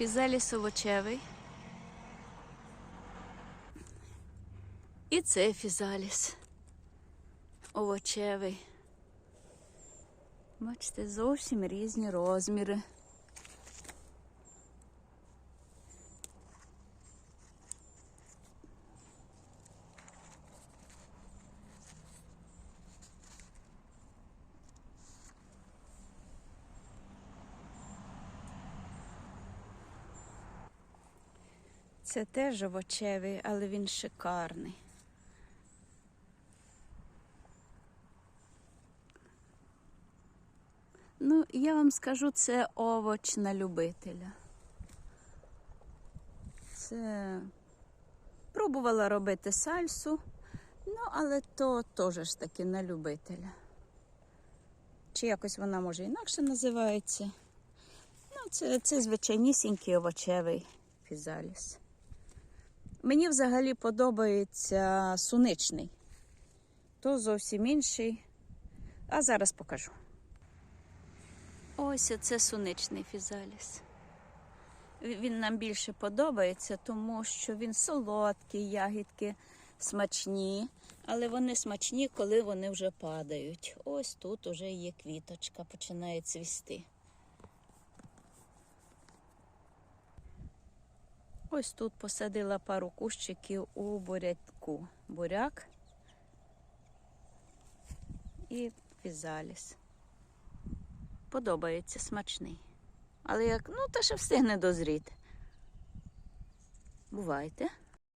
Фізаліс овочевий. І це фізаліс овочевий. Бачите, зовсім різні розміри. Це теж овочевий, але він шикарний. Ну, я вам скажу, це овоч на любителя. Це пробувала робити сальсу, ну, але то теж ж таки на любителя. Чи якось вона може інакше називається. Ну, це, це звичайнісінький овочевий фізаліс. Мені взагалі подобається суничний. То зовсім інший. А зараз покажу. Ось це суничний фізаліс. Він нам більше подобається, тому що він солодкий, ягідки смачні, але вони смачні, коли вони вже падають. Ось тут уже є квіточка, починає цвісти. Ось тут посадила пару кущиків у буряку. Буряк і фізаліс. Подобається смачний. Але як, ну, та ще встигне дозріти. Бувайте.